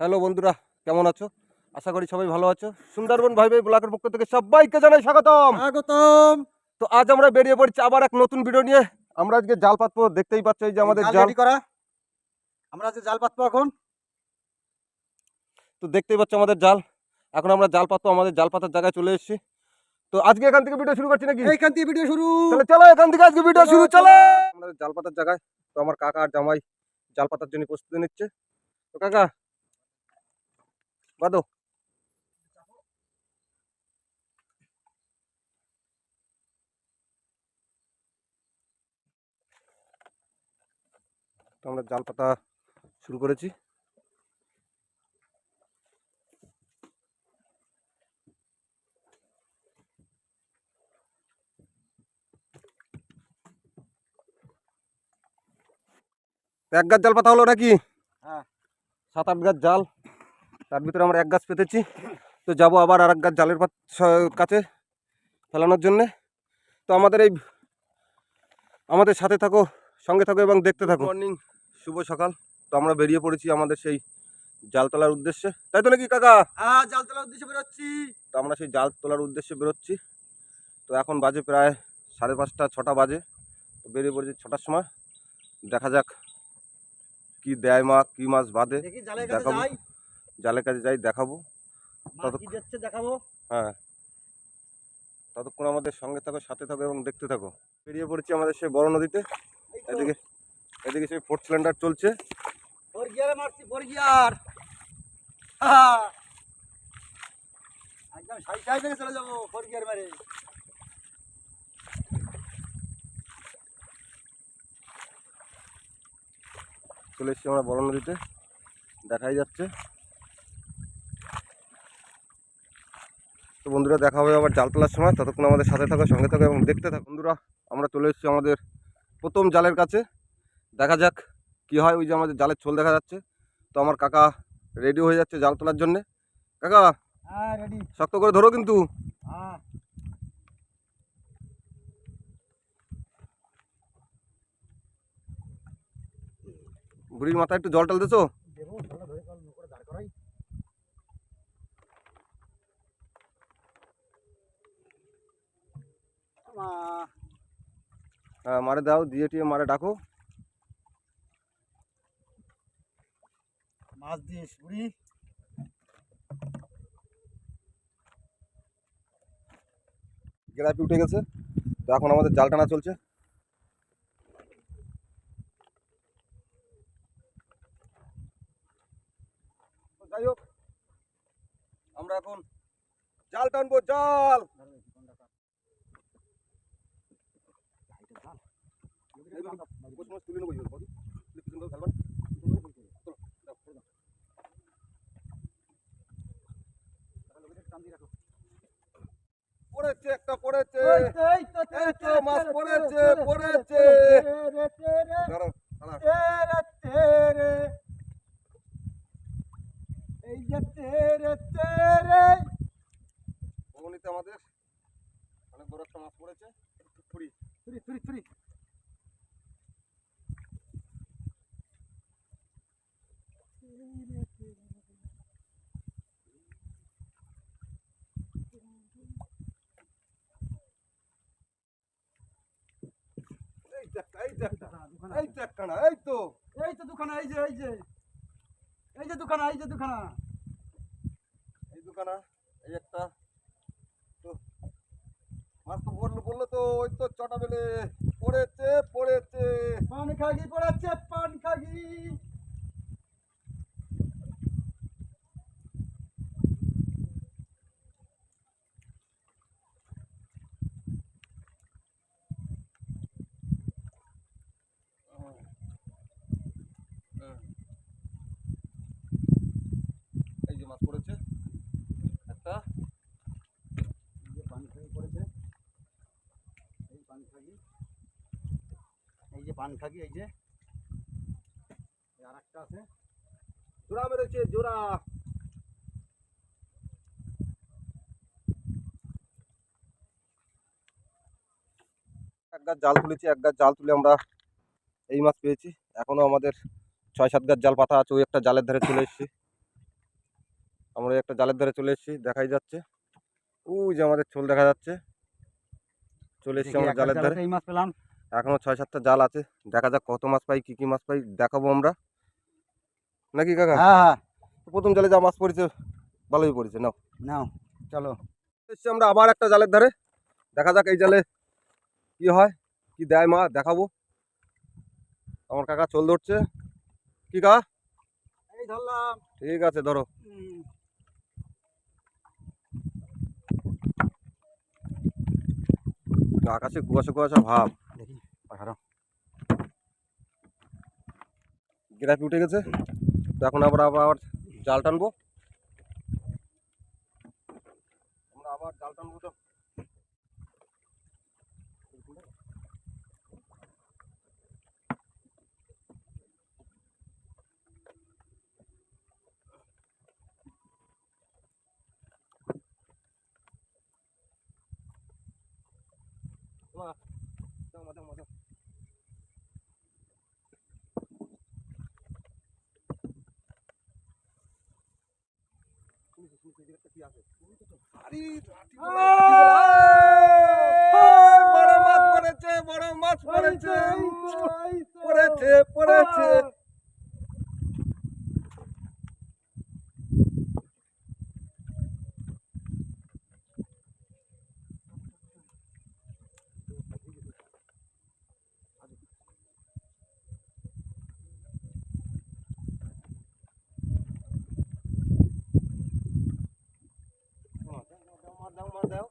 Hello বন্ধুরা কেমন আছো? আশা করি সবাই ভালো আছো। সুন্দরবন ভাই ভাই ব্লকের পক্ষ থেকে সবাইকে জানাই স্বাগতম। স্বাগতম। তো আজ আমরা বেরিয়ে পড়ছি আবার এক নতুন ভিডিও নিয়ে। আমরা আজকে জাল পাতবো দেখতেই পাচ্ছ এই যে আমাদের জাল করা। আমরা আজকে জাল পাতবো এখন। তো দেখতেই পাচ্ছ আমাদের জাল। এখন আমরা জাল পাতবো আমাদের জাল পাতার জায়গায় চলে এসেছি। তো আজকে এখান থেকে ভিডিও শুরু করছি নাকি? এইখান থেকে ভিডিও শুরু। তাহলে চলো এখান থেকে আজকে ভিডিও শুরু চলো। চলো। আমাদের জাল পাতার জায়গায় তো আমার কাকা আর জামাই জাল পাতার জন্য প্রস্তুতি নিচ্ছে। তো কাকা বাদো তো আমরা জাল পাতা শুরু করেছি এক গাছ জাল পাতা হলো নাকি হ্যাঁ। সাত আট গাছ জাল তার ভিতরে আমরা এক গাছ পেতেছি। তো যাব আবার আর এক গাছ জালের পাত- কাছে ফেলানোর জন্যে। তো আমাদের এই আমাদের সাথে থাকো সঙ্গে থাকো এবং দেখতে থাকো। মর্নিং শুভ সকাল। তো আমরা বেরিয়ে পড়েছি আমাদের সেই জাল তোলার উদ্দেশ্যে। তাই তো নাকি কাকা? হ্যাঁ জাল তোলার উদ্দেশ্যে বেরোচ্ছি। তো আমরা সেই জাল তোলার উদ্দেশ্যে বেরোচ্ছি। তো এখন বাজে প্রায় সাড়ে পাঁচটা ছটা বাজে। তো বেরিয়ে পড়েছি ছটার সময়। দেখা যাক কি দেয় মা কি মাছ বাঁধে দেখি দেখাবো। জালের কাছে যাই দেখাবো। দেখাবো? হ্যাঁ। ততক্ষণ আমাদের সঙ্গে থাকো সাথে থাকো এবং দেখতে থাকো। বেরিয়ে পড়েছি আমাদের সেই বড় নদীতে। এদিকে এদিকে সেই ফোর্থ সিলিন্ডার চলছে। একদম থেকে চলে যাব ফোর গিয়ার মারে। চলে এসেছি আমরা বড় নদীতে। দেখাই যাচ্ছে। তো বন্ধুরা দেখা হবে আবার জাল তোলার সময়। ততক্ষণ আমাদের সাথে থাকো সঙ্গে থাকো এবং দেখতে থাকো। বন্ধুরা আমরা চলে এসেছি আমাদের প্রথম জালের কাছে। দেখা যাক কি হয়। ওই যে আমাদের জালের ছোল দেখা যাচ্ছে। তো আমার কাকা রেডি হয়ে যাচ্ছে জাল তোলার জন্যে। কাকা হ্যাঁ শক্ত করে ধরো কিন্তু। হ্যাঁ। বুড়ির মাথায় একটু জল টল দিছো দেবো ভালো ধরে কল করে দাঁড় করাই মা হ্যাঁ মারে দাও দিয়ে টিয়ে মারে ডাকো। মাছ দিস বুড়ি গেরাপি উঠে গেছে। তো এখন আমাদের জাল টানা চলছে। যাই হোক আমরা এখন জাল টানবো জাল। তুলে নেব পিছন থেকে পড়েছে একটা পড়েছে এই তো মাছ পড়েছে পড়েছে দাঁড়াও দাঁড়াও এই যে তেরে তেরে ভবনীতে আমাদের অনেক বড় একটা মাছ পড়েছে ছুরি তুরি তুরি তুরি এই তো তো তো। যে এই যে এই যে দোকান এই যে দোকান। এই একটা। তো মাছ তো বলল বলল তো ওই তো চটা বেলে পড়েছে পড়েছে। পান খাগি পড়াচ্ছে পান খাগি এই যে মাছ পড়েছে একটা এই যে পান খাগি পড়েছে এই পান খাগি যে এই যে। আর একটা আছে। জোড়া মেরেছে জোড়া। এক গাছ জাল তুলেছি এক গাছ জাল তুলে আমরা এই মাছ পেয়েছি। এখনও আমাদের ছয় সাত গাছ জাল পাতা আছে ওই একটা জালের ধারে চলে এসেছি। আমরা একটা জালের ধারে চলে এসেছি দেখাই যাচ্ছে। ওই যে আমাদের চোল দেখা যাচ্ছে। চলে এসেছি আমরা জালের ধারে। এই মাছ পেলাম। এখনও ছয় সাতটা জাল আছে। দেখা যাক কত মাছ পাই কি কি মাছ পাই দেখাবো আমরা। নাকি কাকা? হ্যাঁ হ্যাঁ। প্রথম জালে যা মাছ পড়েছে ভালোই পড়েছে নাও। নাও চলো। এসছি আমরা আবার একটা জালের ধারে। দেখা যাক এই জালে কি হয় কি দেয় মা দেখাবো। আমার কাকা চোল ধরছে। কি কা এই ধরলাম। ঠিক আছে ধরো। আকাশে কুয়াশা কুয়াশা ভাব দেখি পাখারো গ্রাফি উঠে গেছে। তো এখন আবার আবার জাল টানবো। আমরা আবার জাল টানবো তো। মা, দাও মা, দাও মা, দাও। বড় মাছ পড়েছে বড় মাছ পড়েছে পড়েছে পড়েছে দাও দাও দাও দাও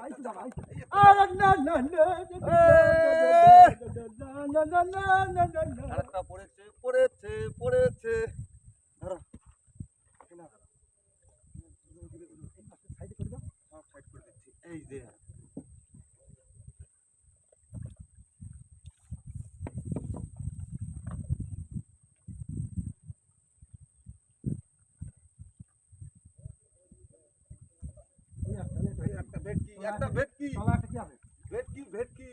আরেকটা পড়েছে পড়েছে পড়েছে ধরো এই না ধরো। সব সাইড করে দিচ্ছি এই যে এই একটা ভেটকি। ভেটকি ভেটকি। ভেটকি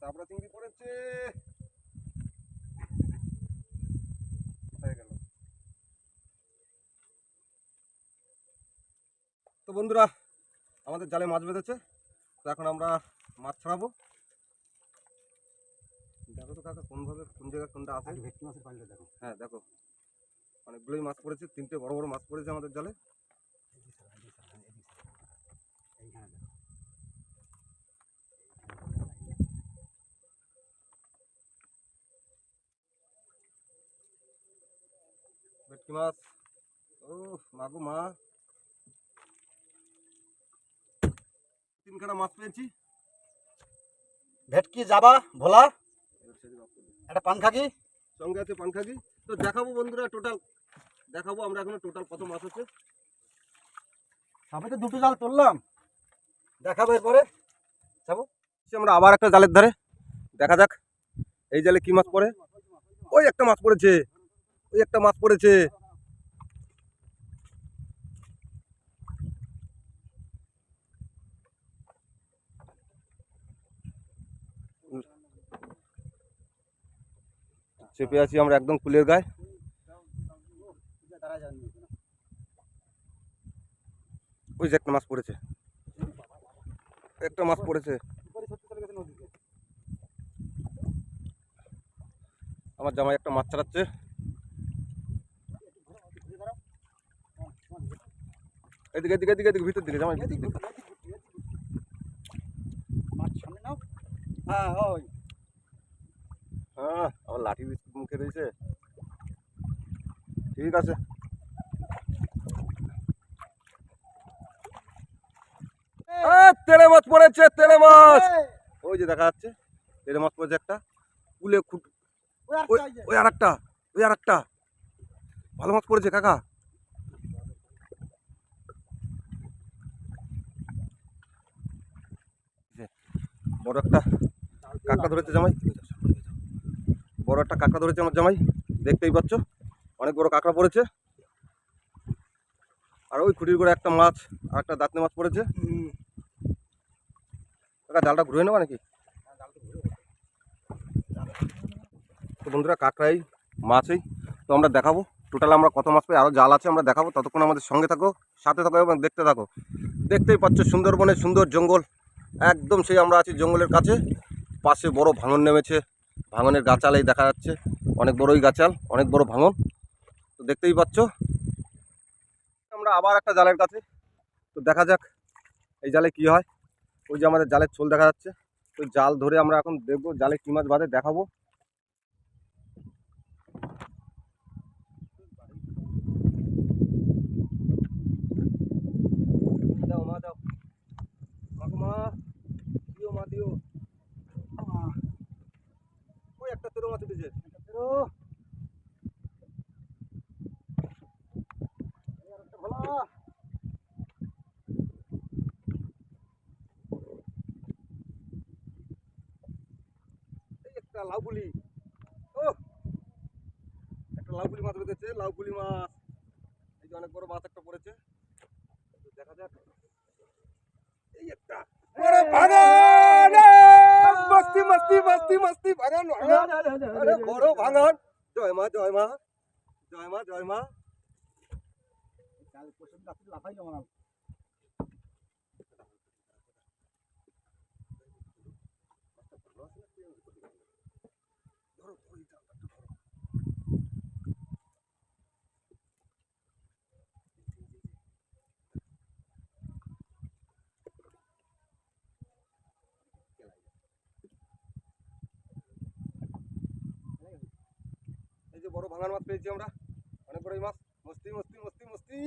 চাপড়া চিংড়ি পড়েছে। হয়ে গেল। তো বন্ধুরা আমাদের জালে মাছ বেঁধেছে। তো এখন আমরা মাছ ছাড়াবো। দেখো তো কাকা কোনভাবে কোন জায়গায় কোনটা আছে? ভেটকি মাছের পানিটা দেখো। হ্যাঁ দেখো। অনেকগুলোই মাছ পড়েছে তিনটে বড় বড় মাছ পড়েছে আমাদের জালে। ভেটকি মাছ। ও মাগো মা। তিনখানা মাছ পেয়েছি। ভেটকি যাবা ভোলা। একটা পান খাকি? সঙ্গে আছে পানখাকি তো দেখাবো বন্ধুরা টোটাল দেখাবো আমরা এখনও টোটাল কত মাছ আছে আমি তো দুটো জাল তুললাম। দেখাবো এরপরে। যাব। সে আমরা আবার একটা জালের ধারে। দেখা যাক এই জালে কি মাছ পড়ে? ওই একটা মাছ পড়েছে। ওই একটা মাছ পড়েছে। চেপে আছি আমরা একদম কুলের গায়ে। ওই যে একটা মাছ পড়েছে। একটা মাছ পড়েছে। আমার জামাই একটা মাছ ছাড়াচ্ছে। এদিকে এদিকে এদিকে এদিকে, ভিতর দিকে, জামাই মাছ সামনে নাও। হ্যাঁ ওই। হ্যাঁ আমার লাঠি বিস্কুট মুখে রয়েছে। ঠিক আছে। তেলে মাছ পড়েছে তেলে মাছ ওই যে দেখা যাচ্ছে তেলে মাছ পড়েছে একটা। কুলে খুট। ওই আর একটা ওই আর একটা ভালো মাছ পড়েছে কাকা। বড় একটা কাকা ধরেছে জামাই। বড় একটা কাঁকড়া ধরেছে আমার জামাই দেখতেই পাচ্ছ অনেক বড় কাঁকড়া পড়েছে। আর ওই খুঁটির করে একটা মাছ আর একটা দাঁতনে মাছ পড়েছে। জালটা ঘুরে নেবা নাকি? তো বন্ধুরা কাঁকড়াই মাছই তো আমরা দেখাবো। টোটাল আমরা কত মাছ পাই আরও জাল আছে আমরা দেখাবো। ততক্ষণ আমাদের সঙ্গে থাকো সাথে থাকো এবং দেখতে থাকো। দেখতেই পাচ্ছ সুন্দরবনের সুন্দর জঙ্গল। একদম সেই আমরা আছি জঙ্গলের কাছে। পাশে বড় ভাঙন নেমেছে। ভাঙনের গাছাল এই দেখা যাচ্ছে। অনেক বড়ই গাছাল, অনেক বড় ভাঙন। তো দেখতেই পাচ্ছ। আমরা আবার একটা জালের কাছে। তো দেখা যাক এই জালে কি হয়। ওই যে আমাদের জালের ছোল দেখা যাচ্ছে। তো জাল ধরে আমরা এখন দেখব জালে কি মাছ বাঁধে, দেখাবো। মা, দাও মা, দিও মা দিও আহ, মাছ উঠেছে তেরো একটা লাউপুলি। ও একটা লাউপুলি মাছ বেঁধেছে, লাউপুলি মাছ। এই যে অনেক বড় মাছ একটা পড়েছে। দেখা যাক। এই একটা! মস্তি মস্তি মস্তি মস্তি ভাঙন ভাঙন আরে বড় ভাঙন জয় মা জয় মা জয় মা জয় মা লাফাই জমা ধরো ধরো এই জালটা একটু ধরো। এই যে বড় ভাঙার মাছ পেয়েছি আমরা। অনেক বড় মাছ। মস্তি মস্তি মস্তি মস্তি?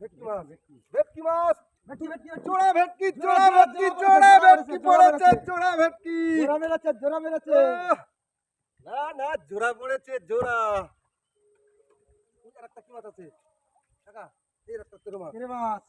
ভেটকি মাছ। ভেটকি মাছ। ভেটকি ভেটকি চোড়া ভেটকি চোড়া ভেটকি চোড়া ভেটকি পড়েছে চোড়া ভেটকি। জোড়া মেরেছে জোড়া মেরেছে! না না জোড়া পড়েছে জোড়া। একটা কি মাছ আছে? কাকা এই একটা তেরো মাছ। কিরে মাছ।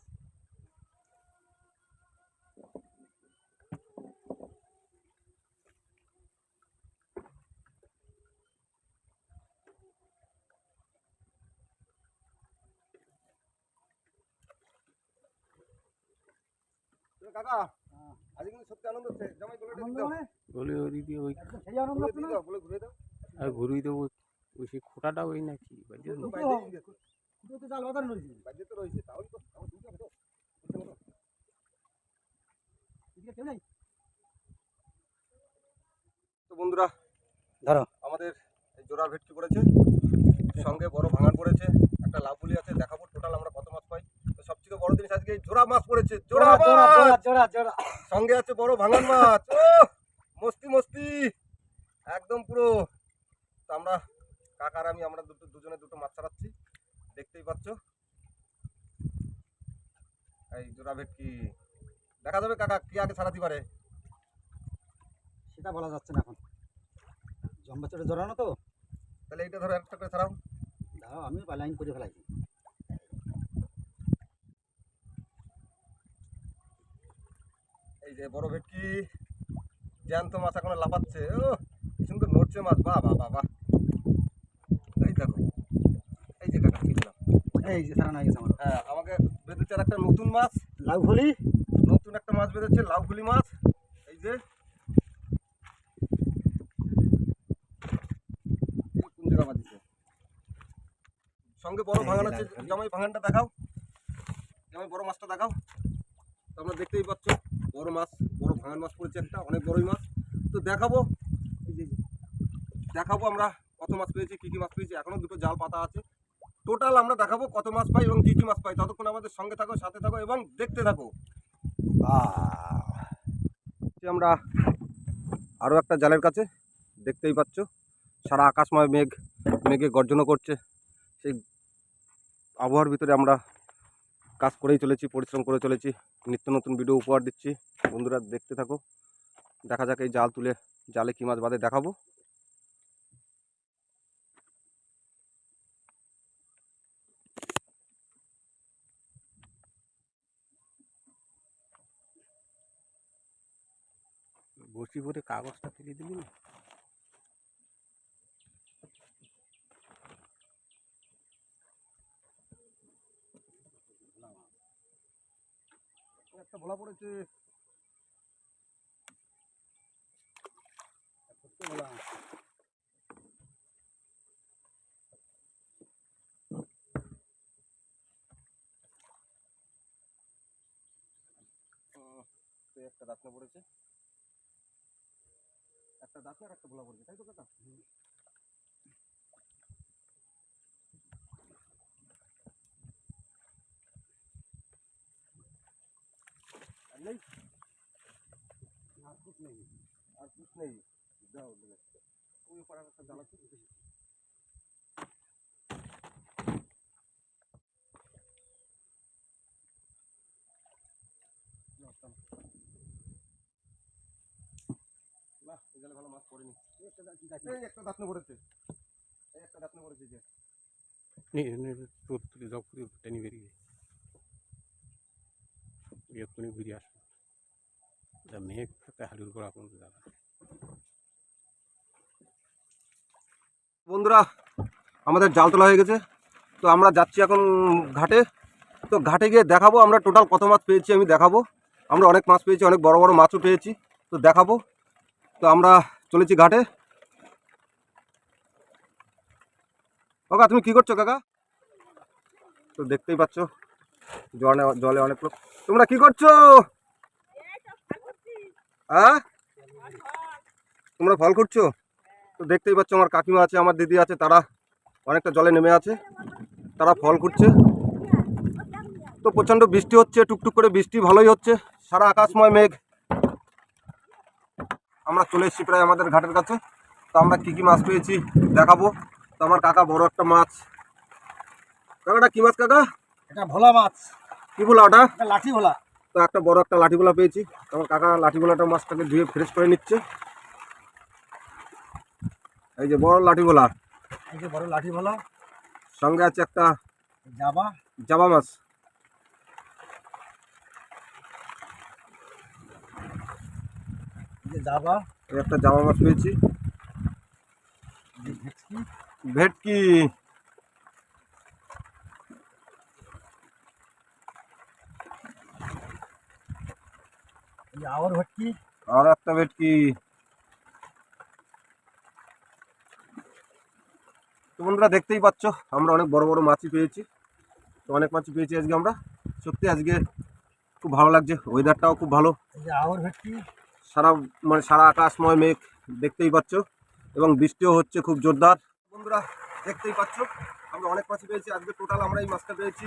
কাকা কিন্তু সত্যি আনন্দ হচ্ছে। জামাই বলে দিতে মানে? বলে ওদিক দিয়ে ওই সেই আনন্দ হচ্ছে না বলে ঘুরে দাও। আর ঘুরিয়ে দেবো ওই সেই খোটাটা ওই নাকি? তো তো বাইরে দিয়ে তো জাল বাঁধানো রয়েছে। বাইরে তো রয়েছে তাহলে তো আমার দুটো তো। এদিকে কেউ নেই? তো বন্ধুরা ধরো। আমাদের জোড়া ভেটকি পড়েছে সঙ্গে বড় ভাঙান পড়েছে একটা লাভুলি আছে দেখাবো টোটাল আমরা কত মাছ পাই। সবথেকে বড় জিনিস আজকে জোড়া মাছ পড়েছে জোড়া জোড়া জোড়া জোড়া সঙ্গে আছে বড় ভাঙান মাছ। ও মস্তি মস্তি। একদম পুরো। তো আমরা কাকার আমি আমরা দুটো দুজনে দুটো মাছ ছাড়াচ্ছি। দেখতেই পাচ্ছ। এই জোড়া ভেটকি। দেখা যাবে কাকা কি আগে ছাড়াতে পারে। সেটা বলা যাচ্ছে না এখন। জম্বা চড়ে জড়ানো তো। তাহলে এইটা ধরো একটা করে ছাড়াও। দাঁড়াও আমি লাইন করে ফেলাইছি। এই যে বড় ভেটকি জ্যান্ত মাছ এখন লাফাচ্ছে। ও কি সুন্দর নড়ছে মাছ বাহ বা বাহ বাহ। এই দেখো এই যে কাকা কি দিলাম এই যে সারানো হয়ে গেছে আমার হ্যাঁ আমাকে বেঁধেছে একটা নতুন মাছ। লাউ ভলি নতুন একটা মাছ বেঁধেছে লাউগুলি মাছ। এই যে কোন জায়গা বাঁধিছে সঙ্গে বড় ভাঙান আছে জামাই ভাঙানটা দেখাও। জামাই বড় মাছটা দেখাও। তোমরা দেখতেই পাচ্ছ। বড় মাছ, বড় ভাঙান মাছ পড়েছে একটা, অনেক বড়ই মাছ। তো দেখাবো দেখাবো আমরা কত মাছ পেয়েছি, কী কী মাছ পেয়েছি। এখনও দুটো জাল পাতা আছে। টোটাল আমরা দেখাবো কত মাছ পাই এবং কী কী মাছ পাই। ততক্ষণ আমাদের সঙ্গে থাকো, সাথে থাকো এবং দেখতে থাকো। আমরা আরও একটা জালের কাছে দেখতেই পাচ্ছ। সারা আকাশময় মেঘ, মেঘে গর্জনও করছে। সেই আবহাওয়ার ভিতরে আমরা কাজ করেই চলেছি, পরিশ্রম করে চলেছি। নিত্য নতুন ভিডিও উপহার দিচ্ছি। বন্ধুরা দেখতে থাকো। দেখা যাক এই জাল তুলে জালে কী মাছ বাদে দেখাবো। বসি ভরে কাগজটা ফেলে দিলি একটা ভোলা পড়েছে। একটা দাঁতনা পড়েছে। একটা দাঁতনা আর একটা ভোলা পড়েছে, তাই তো কাকা নেই যাও দিলে ওই পাড়ার একটা জাল আছে না, চলো। বাহ, এই ভালো মাছ পড়েনি। একটা দা- এই একটা দাঁতনে একটা দাঁতনে পড়েছে যে নে তোর জব করে টেনে বেরিয়ে এক্ষুনি ঘুরে আসব যা মেঘ বন্ধুরা, আমাদের জাল তোলা হয়ে গেছে। তো আমরা যাচ্ছি এখন ঘাটে। তো ঘাটে গিয়ে দেখাবো আমরা টোটাল কত মাছ পেয়েছি আমি দেখাবো। আমরা অনেক মাছ পেয়েছি, অনেক বড় বড় মাছও পেয়েছি, তো দেখাবো। তো আমরা চলেছি ঘাটে। কাকা, তুমি কি করছ কাকা? তো দেখতেই পাচ্ছ। জলে জলে অনেক লোক। তোমরা কি করছ? হ্যাঁ? তোমরা ফল করছ? তো দেখতেই পাচ্ছ আমার কাকিমা আছে, আমার দিদি আছে, তারা অনেকটা জলে নেমে আছে। তারা ফল করছে। তো প্রচণ্ড বৃষ্টি হচ্ছে, টুকটুক করে বৃষ্টি ভালোই হচ্ছে। সারা আকাশময় মেঘ। আমরা চলে এসেছি প্রায় আমাদের ঘাটের কাছে। তো আমরা কী কী মাছ পেয়েছি দেখাবো। তো আমার কাকা বড় একটা মাছ। কাকাটা কী মাছ, কাকা? এটা ভোলা মাছ। কী বলা ওটা? লাঠি ভোলা। তো একটা বড় একটা লাঠি গোলা পেয়েছি। আমার কাকা লাঠি গোলাটা মাছটাকে ধুয়ে ফ্রেশ করে নিচ্ছে। এই যে বড় লাঠি গোলা এই যে বড় লাঠি ভোলা। সঙ্গে আছে একটা জাবা। জাবা মাছ। এই যে জাবা। একটা জাবা মাছ পেয়েছি। ভেটকি। ভেটকি। আওয়ার ভেটকি আর একটা ভেটকি তো বন্ধুরা দেখতেই পাচ্ছ আমরা অনেক বড় বড় মাছই পেয়েছি তো অনেক মাছই পেয়েছি আজকে আমরা সত্যি আজকে খুব ভালো লাগছে ওয়েদারটাও খুব ভালো সারা মানে সারা আকাশময় মেঘ দেখতেই পাচ্ছ। এবং বৃষ্টিও হচ্ছে খুব জোরদার। বন্ধুরা দেখতেই পাচ্ছ আমরা অনেক মাছই পেয়েছি। আজকে টোটাল আমরা এই মাছটা পেয়েছি।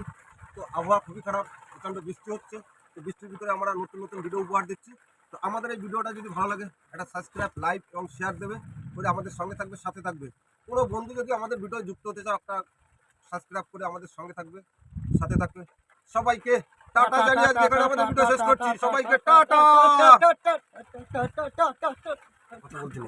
তো আবহাওয়া খুবই খারাপ প্রচণ্ড বৃষ্টি হচ্ছে। তো বৃষ্টির ভিতরে আমরা নতুন নতুন ভিডিও উপহার দিচ্ছি তো আমাদের এই ভিডিওটা যদি ভালো লাগে একটা সাবস্ক্রাইব লাইক এবং শেয়ার দেবে করে আমাদের সঙ্গে থাকবে সাথে থাকবে কোনো বন্ধু যদি আমাদের ভিডিও যুক্ত হতে চাও একটা সাবস্ক্রাইব করে আমাদের সঙ্গে থাকবে সাথে থাকবে সবাইকে টাটা জানিয়ে আজকে এখানে আমাদের ভিডিও শেষ করছি সবাইকে টাটা কথা বলছি।